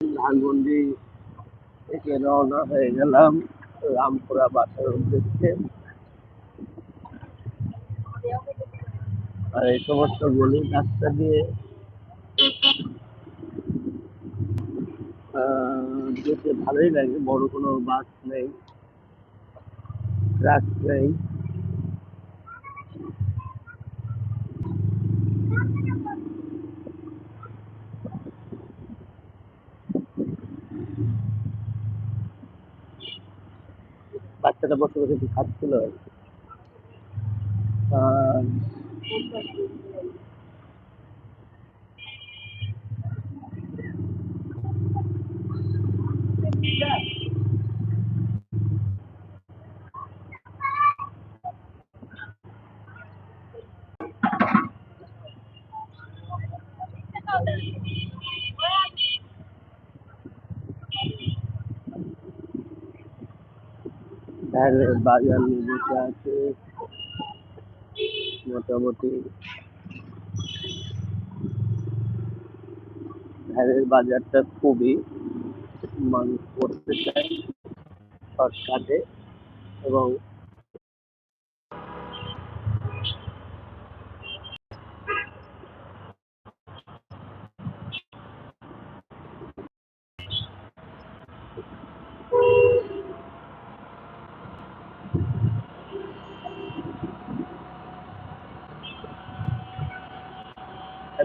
ধানমন্ডি থেকে রওনা হয়ে গেলাম রামপুরা বাসার উদ্দেশ্যে। আর এই সমস্ত গলি রাস্তা দিয়ে যেতে ভালোই লাগে, বড় কোনো বাস নেই, ট্রাক নেই। বাচ্চাটা বসে বসে কি। খাচ্ছিল কি। বাজার নিয়ে আছে মোটামুটি ধানের বাজারটা খুবই মানুষ করতে চায় শর্টকাটে এবং এখন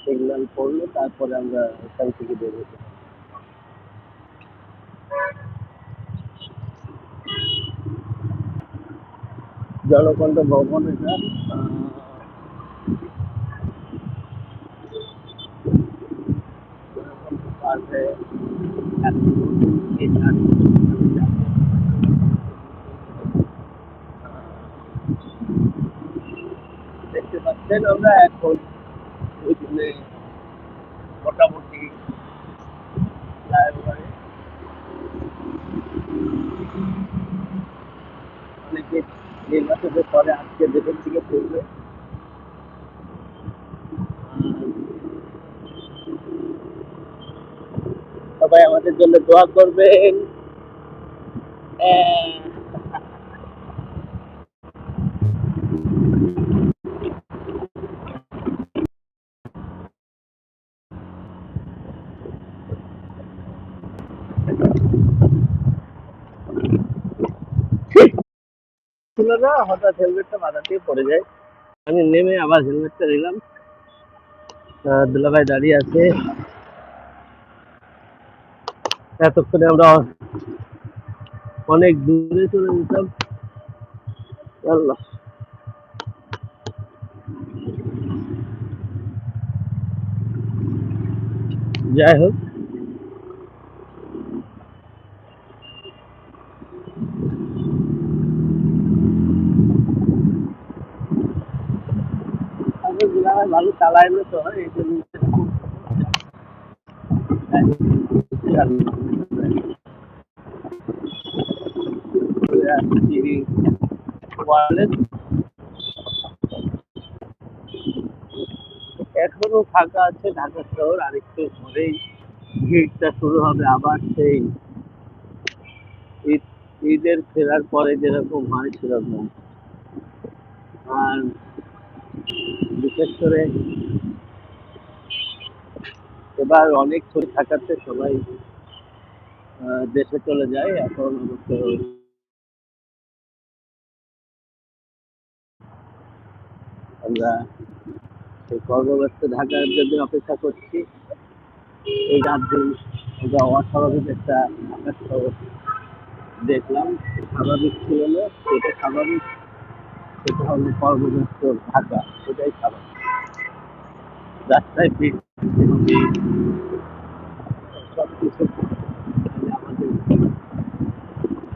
সিগন্যাল পড়ল তারপরে আমরা এখান থেকে বেরোবো জলকণ্ঠ ভবন এটা। দেখতে পাচ্ছেন আমরা এখন ওইখানে মোটামুটি ফ্লাইওভারে অনেকে নির্বাচনের পরে আজকে দেশের দিকে পড়বে সবাই আমাদের জন্য দোয়া করবেন। ছিল না হঠাৎ হেলমেটটা মাথা দিয়ে পড়ে যায়। আমি নেমে আবার হেলমেটটা আহ, দুলাভাই দাঁড়িয়ে আছে। এতক্ষণে আমরা অনেক দূরে চলে যেতাম আল্লাহ। যাই হোক। ভালো চালায় না তো এই জন্য এখনও ফাঁকা আছে ঢাকা শহর, আরেকটু পরেই ভিড়টা শুরু হবে আবার সেই ঈদ, ঈদের ফেরার পরে যেরকম হয় সেরকম। আর বিশেষ করে এবার অনেক ছবি থাকাতে সবাই দেশে চলে যায়, এখন আমরা কর্মব্যস্ত ঢাকার জন্য অপেক্ষা করছি। এই রাত দিন আমরা অস্বাভাবিক একটা দেখলাম। স্বাভাবিক ছিল না, এটা স্বাভাবিক। সেটা হলো কর্মব্যস্ত ঢাকা সেটাই স্বাভাবিক। রাস্তায় ভিড় কিছু তাহলে আমাদের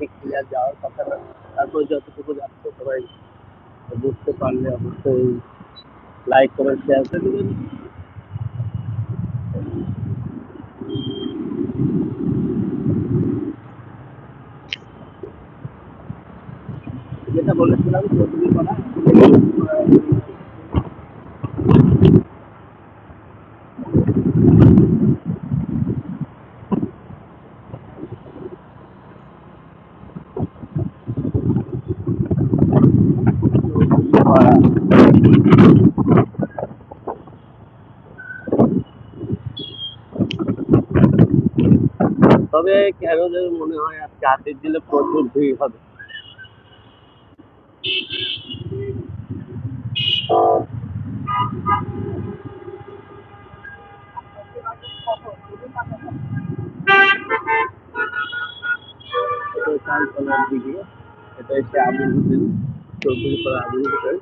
ঠিক ক্লিয়ার যাওয়ার কথা না তারপরে যতটুকু যাচ্ছে সবাই বুঝতে পারলে অবশ্যই লাইক করে শেয়ার করে দেবেন যেটা বলেছিলাম চৌধুরী তবে যেন মনে হয় আজকে হাতের দিলে প্রচুর ভিড় হবে। এটা চালতলার দিকে এটা হচ্ছে আবুল হোটেল চৌধুরী পাড়া আবুল হোটেল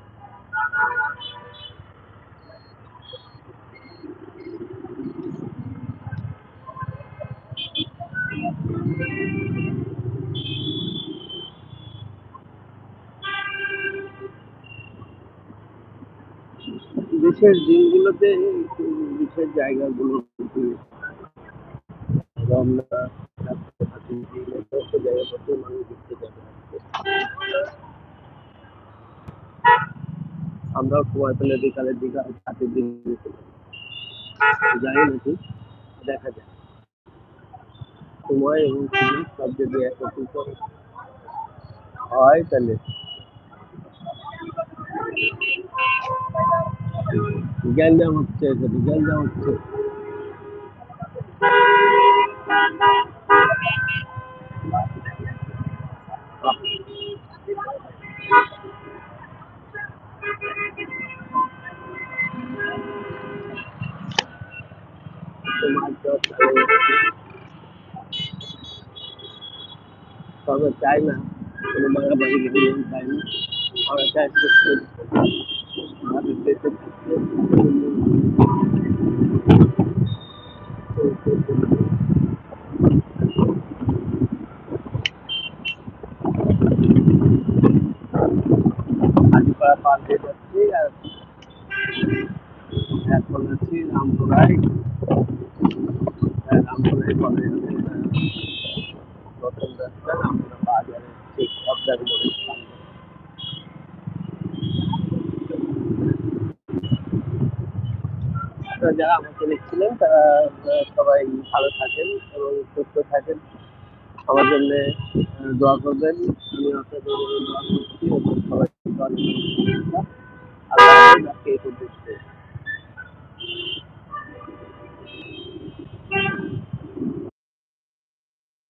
বিশেষ দিনগুলোতে বিশেষ জায়গাগুলো সমস্ত জায়গাপত্র মানুষ আমরাও সময় পেলে বিকালের দিকে হাতের দিন ঘুরতে যাব। জানি না ঠিক দেখা যায় সময় এবং সব যদি একত্রিত হয় তাহলে। গ্যাঞ্জাম হচ্ছে এখানে গ্যাঞ্জাম হচ্ছে তোমার তো তাহলে তবে চাই না কোনো বাড়াবাড়ি ভিডিও চাই না আমরা ঠিক অবজার্ভ করে তো যারা আমাকে দেখছিলেন তারা সবাই ভালো থাকেন এবং সুস্থ থাকেন। সবার জন্য দোয়া করবেন। আমি আপনাদের দোয়া করছি সবাই আল্লাহ এই পর্যন্ত